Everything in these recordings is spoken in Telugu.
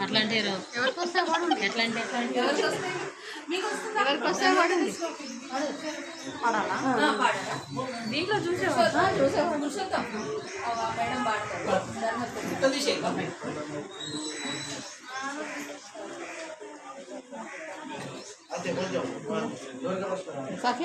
అట్లాంటి ఎవరికి వస్తే పడుంది ఎట్లాంటి? ఎవరికి వస్తే పడుంది దీంట్లో చూసేద్దాం మేడం సఖి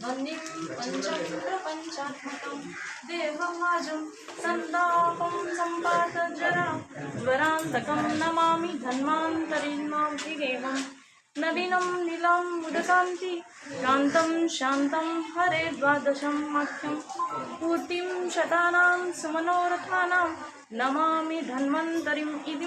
ध्वनिं पञ्चमिन्द्र पञ्चात्मकं देवमाजं सन्तापं सम्पातज्वरा, ज्वरान्तकं नमामि धन्वान्तरिं माँ हरे द्वादशं मख्यम पूर्ति शता सुमनोरथा नमा धन्वन्तरिम् इति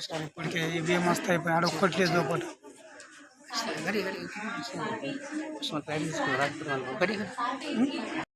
સારું પણ કે બે માસ થાય પણ આડો ખોટલે જ ન પડે ઘડી ઘડી શું ટાઈમ રાજપુરમાં ઘડી ઘડી